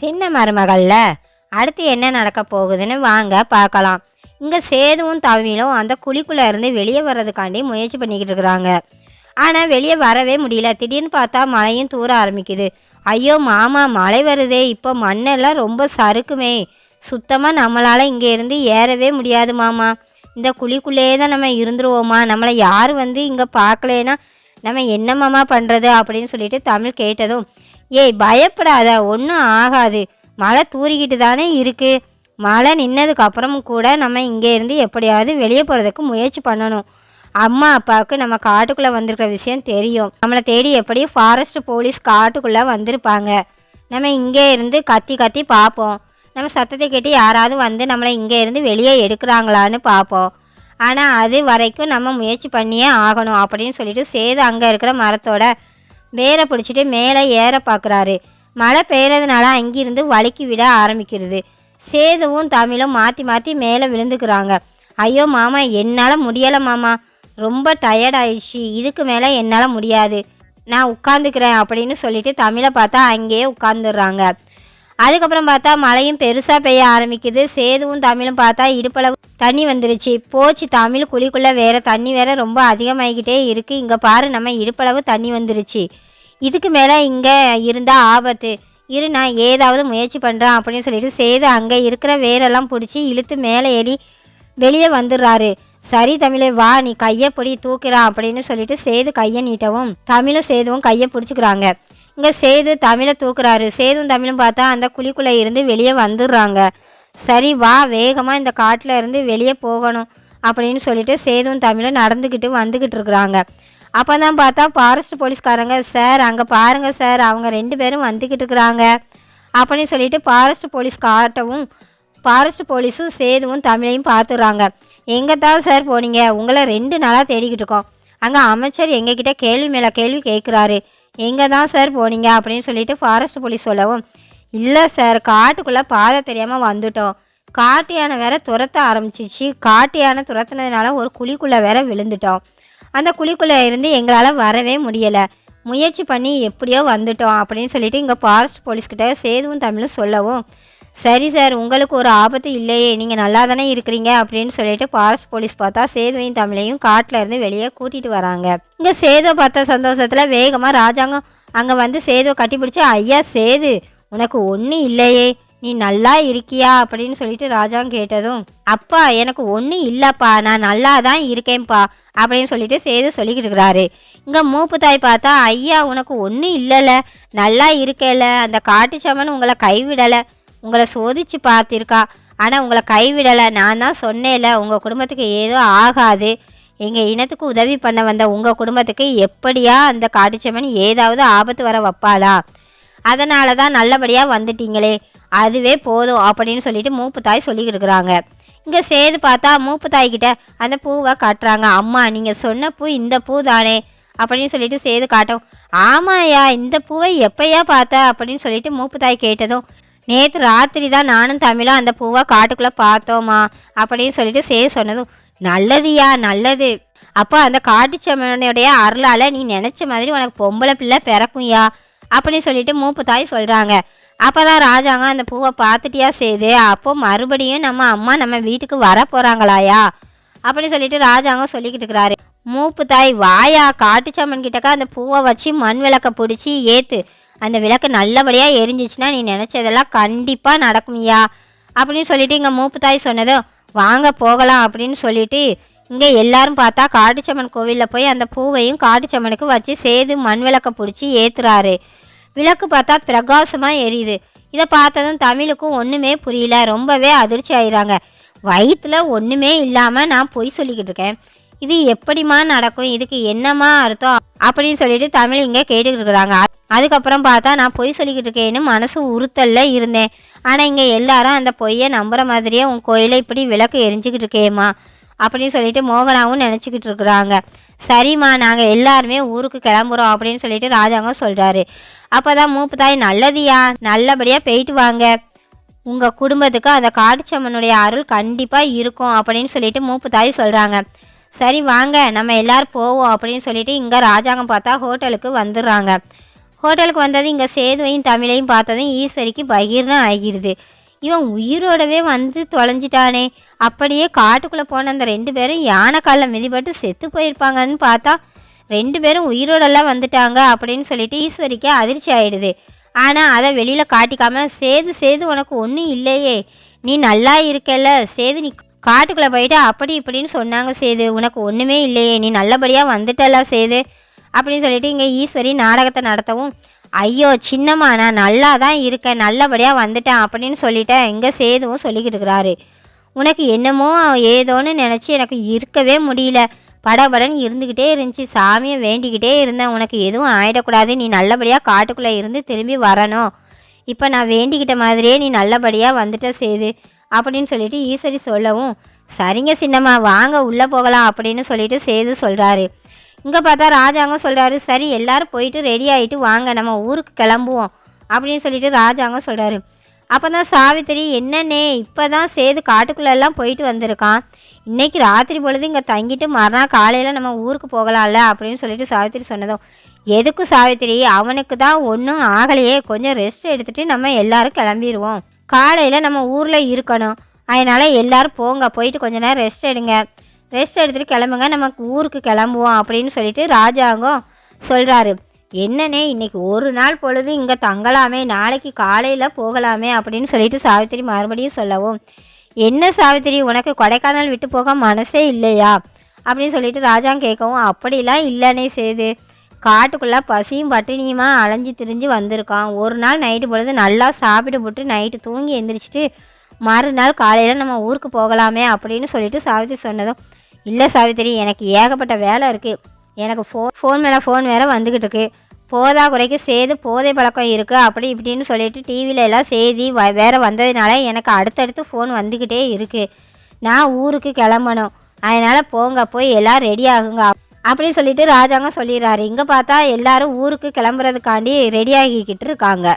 சின்ன மருமகள்ல. அடுத்து என்ன நடக்க போகுதுன்னு வாங்க பார்க்கலாம். இங்கே சேதுவும் தவிலும் அந்த குழிக்குள்ளே இருந்து வெளியே வர்றதுக்காண்டி முயற்சி பண்ணிக்கிட்டு இருக்கிறாங்க. ஆனால் வெளியே வரவே முடியல. திடீர்னு பார்த்தா மழையும் தூர ஆரம்பிக்குது. ஐயோ மாமா மழை வருதே. இப்போ மண்ணெல்லாம் ரொம்ப சறுக்குமே. சுத்தமாக நம்மளால் இங்கே இருந்து ஏறவே முடியாது மாமா. இந்த குழிக்குள்ளேயே தான் நம்ம இருந்துருவோமா? நம்மளை யார் வந்து இங்கே பார்க்கலேன்னா நம்ம என்னமாமா பண்ணுறது அப்படின்னு சொல்லிட்டு தமிழ் கேட்டதும் ஏய் பயப்படாத ஒன்றும் ஆகாது. மழை தூறிக்கிட்டு தானே இருக்கு. மழை நின்னதுக்கு அப்புறமும் கூட நம்ம இங்கே இருந்து எப்படியாவது வெளியே போகிறதுக்கு முயற்சி பண்ணணும். அம்மா அப்பாவுக்கு நம்ம காட்டுக்குள்ளே வந்திருக்கிற விஷயம் தெரியும். நம்மளை தேடி எப்படியும் ஃபாரஸ்ட் போலீஸ் காட்டுக்குள்ளே வந்திருப்பாங்க. நம்ம இங்கே இருந்து கத்தி கத்தி பார்ப்போம். நம்ம சத்தத்தை கேட்டு யாராவது வந்து நம்மளை இங்கே இருந்து வெளியே எடுக்கிறாங்களான்னு பார்ப்போம். ஆனால் அது வரைக்கும் நம்ம முயற்சி பண்ணியே ஆகணும் அப்படின்னு சொல்லிட்டு சேது அங்கே இருக்கிற மரத்தோட வேரை பிடிச்சிட்டு மேலே ஏற பார்க்குறாரு. மழை பெய்கிறதுனால அங்கிருந்து வழுக்கி விட ஆரம்பிக்கிறது. சேதுவும் தமிழும் மாற்றி மாற்றி மேலே விழுந்துக்கிறாங்க. ஐயோ மாமா என்னால் முடியலை மாமா. ரொம்ப டயர்ட் ஆயிடுச்சு. இதுக்கு மேலே என்னால் முடியாது. நான் உட்காந்துக்கிறேன் அப்படின்னு சொல்லிட்டு தமிழை பார்த்தா அங்கேயே உட்காந்துடுறாங்க அதுக்கப்புறம் பார்த்தா மழையும் பெருசாக பெய்ய ஆரம்பிக்குது. சேதுவும் தமிழும் பார்த்தா இடுப்பளவு தண்ணி வந்துருச்சு. போச்சு தமிழ் குழிக்குள்ளே வேற தண்ணி வேற ரொம்ப அதிகமாகிக்கிட்டே இருக்குது இங்கே பாரு நம்ம இடுப்பளவு தண்ணி வந்துருச்சு. இதுக்கு மேலே இங்கே இருந்தால் ஆபத்து. இரு நான் ஏதாவது முயற்சி பண்ணுறேன் அப்படின்னு சொல்லிட்டு சேது அங்கே இருக்கிற வேரெல்லாம் பிடிச்சி இழுத்து மேலே ஏறி வெளியே வந்துடுறாரு. சரி தமிழே வா நீ கையை பிடி தூக்கிறா அப்படின்னு சொல்லிட்டு சேது கையை நீட்டவும் தமிழும் சேதுவும் கையை பிடிச்சிக்கிறாங்க. இங்கே சேது தமிழை தூக்குறாரு. சேதும் தமிழும் பார்த்தா அந்த குழிக்குள்ளே இருந்து வெளியே வந்துடுறாங்க. சரி வா வேகமாக இந்த காட்டில் இருந்து வெளியே போகணும் அப்படின்னு சொல்லிட்டு சேதும் தமிழும் நடந்துக்கிட்டு வந்துக்கிட்டு இருக்கிறாங்க. அப்போ தான் பார்த்தா ஃபாரஸ்ட் போலீஸ்காரங்க சார் அங்கே பாருங்கள் சார் அவங்க ரெண்டு பேரும் வந்துக்கிட்டு இருக்கிறாங்க. அப்படின்னு சொல்லிட்டு ஃபாரஸ்ட் போலீஸ் காட்டவும் ஃபாரஸ்ட் போலீஸும் சேதுவும் தமிழையும் பார்த்துடுறாங்க. எங்கே தான் சார் போனீங்க? உங்களை ரெண்டு நாளாக தேடிக்கிட்டு இருக்கோம். அங்கே அமைச்சர் எங்ககிட்ட கேள்வி மேலே கேள்வி கேட்குறாரு. எங்கே தான் சார் போனீங்க அப்படின்னு சொல்லிட்டு ஃபாரஸ்ட் போலீஸ் சொல்லவும் இல்லை சார் காட்டுக்குள்ளே பாதை தெரியாமல் வந்துட்டோம். காட்டு யானை வேற துரத்த ஆரம்பிச்சிச்சு. காட்டு யானை துரத்துனதுனால ஒரு குழிக்குள்ளே வேற விழுந்துட்டோம். அந்த குழிக்குள்ளே இருந்து எங்களால் வரவே முடியலை. முயற்சி பண்ணி எப்படியோ வந்துட்டோம். அப்படின்னு சொல்லிட்டு இங்கே ஃபாரஸ்ட் போலீஸ்கிட்ட சேதுவும் தமிழும் சொல்லவும் சரி சார் உங்களுக்கு ஒரு ஆபத்து இல்லையே நீங்கள் நல்லா தானே இருக்கிறீங்க அப்படின்னு சொல்லிட்டு ஃபாரஸ்ட் போலீஸ் பார்த்தா சேதுவையும் தமிழையும் காட்டில் இருந்து வெளியே கூட்டிகிட்டு வராங்க. இங்கே சேதுவை பார்த்த சந்தோஷத்தில் வேகமாக ராஜாங்கம் அங்கே வந்து சேதுவை கட்டிப்பிடிச்சு ஐயா சேது உனக்கு ஒன்றும் இல்லையே நீ நல்லா இருக்கியா? அப்படின்னு சொல்லிட்டு ராஜாங்க கேட்டதும் அப்பா எனக்கு ஒன்றும் இல்லைப்பா நான் நல்லா தான் இருக்கேன்ப்பா அப்படின்னு சொல்லிட்டு சேது சொல்லிக்கிட்டு இருக்கிறாரு. இங்கே மூப்பு தாய் பார்த்தா ஐயா உனக்கு ஒன்றும் இல்லைல்ல நல்லா இருக்கல அந்த காட்டு சமன் உங்களை கைவிடலை உங்களை சோதிச்சு பார்த்துருக்கா. ஆனால் உங்களை கைவிடலை. நான் தான் சொன்னேன்ல உங்கள் குடும்பத்துக்கு ஏதோ ஆகாது. எங்கள் இனத்துக்கு உதவி பண்ண வந்த உங்கள் குடும்பத்துக்கு எப்படியா அந்த காட்டுச்சமன் ஏதாவது ஆபத்து வர வைப்பாளா? அதனால தான் நல்லபடியாக வந்துட்டீங்களே. அதுவே போதும் அப்படின்னு சொல்லிட்டு மூப்பு தாய் சொல்லிக்கிட்டு இருக்கிறாங்க. இங்கே சேது பார்த்தா மூப்பு தாய்கிட்ட அந்த பூவை காட்டுறாங்க. அம்மா நீங்கள் சொன்ன பூ இந்த பூ தானே அப்படின்னு சொல்லிட்டு சேது காட்டும். ஆமாயா இந்த பூவை எப்பயா பார்த்த அப்படின்னு சொல்லிட்டு மூப்பு தாய் கேட்டதும் நேற்று ராத்திரி தான் நானும் தமிழும் அந்த பூவை காட்டுக்குள்ளே பார்த்தோமா அப்படின்னு சொல்லிட்டு சே சொன்னதும் நல்லதுயா நல்லது. அப்போ அந்த காட்டுச்சம்மனுடைய அருளால் நீ நினச்ச மாதிரி உனக்கு பொம்பளை பிள்ளை பிறக்கும்யா அப்படின்னு சொல்லிட்டு மூப்பு தாய் சொல்கிறாங்க அப்போ தான் ராஜாங்க அந்த பூவை பார்த்துட்டியா செய்து அப்போ மறுபடியும் நம்ம அம்மா நம்ம வீட்டுக்கு வர போகிறாங்களாயா அப்படின்னு சொல்லிட்டு ராஜாங்க சொல்லிக்கிட்டு இருக்கிறாரு. மூப்பு தாய் வாயா காட்டுச்சாமன் கிட்டக்கா அந்த பூவை வச்சு மண் விளக்க பிடிச்சி ஏற்று அந்த விளக்கு நல்லபடியாக எரிஞ்சிச்சுன்னா நீ நினச்சதெல்லாம் கண்டிப்பாக நடக்கும்யா அப்படின்னு சொல்லிட்டு இங்கே மூப்பு தாய் சொன்னதும் வாங்க போகலாம் அப்படின்னு சொல்லிட்டு இங்கே எல்லாரும் பார்த்தா காட்டுச்சம்மன் கோவிலில் போய் அந்த பூவையும் காட்டுச்சம்மனுக்கு வச்சு சேது மண் விளக்கை பிடிச்சி ஏற்றுறாரு விளக்கு பார்த்தா பிரகாசமாக எரியுது. இதை பார்த்ததும் தமிழுக்கும் ஒன்றுமே புரியல. ரொம்பவே அதிர்ச்சி ஆயிடுறாங்க வயிற்றுல ஒன்றுமே இல்லாமல் நான் பொய் சொல்லிக்கிட்டு இருக்கேன். இது எப்படிம்மா நடக்கும்? இதுக்கு என்னம்மா அர்த்தம்? அப்படின்னு சொல்லிட்டு தமிழ் இங்கே கேட்டுக்கிட்டு இருக்கிறாங்க. அதுக்கப்புறம் பார்த்தா நான் பொய் சொல்லிக்கிட்டு இருக்கேன்னு மனசு உறுத்தல்ல இருந்தேன். ஆனால் இங்கே எல்லாரும் அந்த பொய்யை நம்புகிற மாதிரியே உன் கோயிலை இப்படி விளக்கு எரிஞ்சுக்கிட்டு இருக்கேம்மா அப்படின்னு சொல்லிட்டு மோகனாவும் நினச்சிக்கிட்டு இருக்கிறாங்க. சரிம்மா நாங்கள் எல்லாருமே ஊருக்கு கிளம்புறோம் அப்படின்னு சொல்லிட்டு ராஜாங்க சொல்கிறாரு அப்போ தான் மூப்பு தாய் நல்லதியா? நல்லபடியாக போயிட்டு வாங்க. உங்கள் குடும்பத்துக்கு அந்த காட்டுச்சம்மனுடைய அருள் கண்டிப்பாக இருக்கும் அப்படின்னு சொல்லிட்டு மூப்பு தாய் சொல்கிறாங்க சரி வாங்க நம்ம எல்லாரும் போவோம் அப்படின்னு சொல்லிட்டு இங்கே ராஜாங்கம் பார்த்தா ஹோட்டலுக்கு வந்துடுறாங்க. ஹோட்டலுக்கு வந்தது இங்கே சேதுவையும் தமிழையும் பார்த்ததும் ஈஸ்வரிக்கு பகீர்னு ஆகிடுது இவன் உயிரோடவே வந்து தொலைஞ்சிட்டானே. அப்படியே காட்டுக்குள்ளே போன அந்த ரெண்டு பேரும் யானை காலில் மிதிப்பட்டு செத்து போயிருப்பாங்கன்னு பார்த்தா ரெண்டு பேரும் உயிரோடெல்லாம் வந்துட்டாங்க அப்படின்னு சொல்லிட்டு ஈஸ்வரிக்கு அதிர்ச்சி ஆயிடுது. ஆனால் அதை வெளியில் காட்டிக்காமல் சேது சேது உனக்கு ஒன்றும் இல்லையே. நீ நல்லா இருக்கல சேது நீ காட்டுக்குள்ளே போயிட்டு அப்படி இப்படின்னு சொன்னாங்க சேது. உனக்கு ஒன்றுமே இல்லையே நீ நல்லபடியாக வந்துட்டல சேது. அப்படின்னு சொல்லிட்டு இங்கே ஈஸ்வரி நாடகத்தை நடத்தவும் ஐயோ சின்னம்மா நான் நல்லா தான் இருக்கேன் நல்லபடியாக வந்துட்டேன் அப்படின்னு சொல்லிட்டேன் இங்கே சேதுவும் சொல்லிக்கிட்டு இருக்கிறாரு. உனக்கு என்னமோ ஏதோன்னு நினச்சி எனக்கு இருக்கவே முடியல. படபடன்னு இருந்துக்கிட்டே இருந்துச்சு. சாமியை வேண்டிக்கிட்டே இருந்தேன். உனக்கு எதுவும் ஆயிடக்கூடாது. நீ நல்லபடியாக காட்டுக்குள்ளே இருந்து திரும்பி வரணும். இப்போ நான் வேண்டிக்கிட்ட மாதிரியே நீ நல்லபடியாக வந்துட்ட சேது. அப்படின்னு சொல்லிட்டு ஈஸ்வரி சொல்லவும் சரிங்க சின்னம்மா வாங்க உள்ளே போகலாம் அப்படின்னு சொல்லிட்டு சேது சொல்கிறாரு இங்கே பார்த்தா ராஜாங்கம் சொல்கிறாரு சரி எல்லாரும் போயிட்டு ரெடி ஆகிட்டு வாங்க நம்ம ஊருக்கு கிளம்புவோம் அப்படின்னு சொல்லிட்டு ராஜாங்கம் சொல்கிறாரு அப்போ தான் சாவித்திரி என்னன்னே இப்போ தான் சேது காட்டுக்குள்ளெல்லாம் போயிட்டு வந்திருக்கான். இன்றைக்கி ராத்திரி பொழுது இங்கே தங்கிட்டு மறுநாள் காலையில் நம்ம ஊருக்கு போகலாம்ல அப்படின்னு சொல்லிட்டு சாவித்திரி சொன்னதும் எதுக்கு சாவித்திரி அவனுக்கு தான் ஒன்றும் ஆகலையே கொஞ்சம் ரெஸ்ட் எடுத்துகிட்டு நம்ம எல்லாரும் கிளம்பிடுவோம் காலையில் நம்ம ஊரில் இருக்கணும். அதனால் எல்லோரும் போங்க போயிட்டு கொஞ்ச நேரம் ரெஸ்ட் எடுங்க. ரெஸ்ட் எடுத்துகிட்டு கிளம்புங்க நமக்கு ஊருக்கு கிளம்புவோம் அப்படின்னு சொல்லிட்டு ராஜாங்கம் சொல்கிறாரு என்னன்னே இன்னைக்கு ஒரு நாள் பொழுது இங்கே தங்கலாமே நாளைக்கு காலையில் போகலாமே அப்படின்னு சொல்லிட்டு சாவித்திரி மறுபடியும் சொல்லவும். என்ன சாவித்திரி உனக்கு கொடைக்கானல் விட்டு போக மனசே இல்லையா? அப்படின்னு சொல்லிட்டு ராஜாங்க கேட்கவும் அப்படிலாம் இல்லைனே சேது. காட்டுக்குள்ளே பசியும் பட்டினியுமா அலைஞ்சு திரிஞ்சு வந்திருக்கான். ஒரு நாள் நைட்டு பொழுது நல்லா சாப்பிட்டு போட்டு நைட்டு தூங்கி எந்திரிச்சிட்டு மறுநாள் காலையில் நம்ம ஊருக்கு போகலாமே அப்படின்னு சொல்லிட்டு சாவித்திரி சொன்னதும் இல்லை சாவித்திரி எனக்கு ஏகப்பட்ட வேலை இருக்குது எனக்கு ஃபோன் ஃபோன் மேலே ஃபோன் வேறு வந்துக்கிட்டு இருக்கு. போதா குறைக்கு சேது போதை பழக்கம் இருக்குது அப்படி இப்படின்னு சொல்லிட்டு டிவியில எல்லாம் செய்தி வ வேறு வந்ததுனால எனக்கு அடுத்தடுத்து ஃபோன் வந்துக்கிட்டே இருக்குது நான் ஊருக்கு கிளம்பணும். அதனால் போங்க போய் எல்லாம் ரெடி ஆகுங்க. அப்படின்னு சொல்லிட்டு ராஜாங்க சொல்லிடுறாரு. இங்கே பார்த்தா எல்லாரும் ஊருக்கு கிளம்புறதுக்காண்டி ரெடி ஆகிக்கிட்டு இருக்காங்க.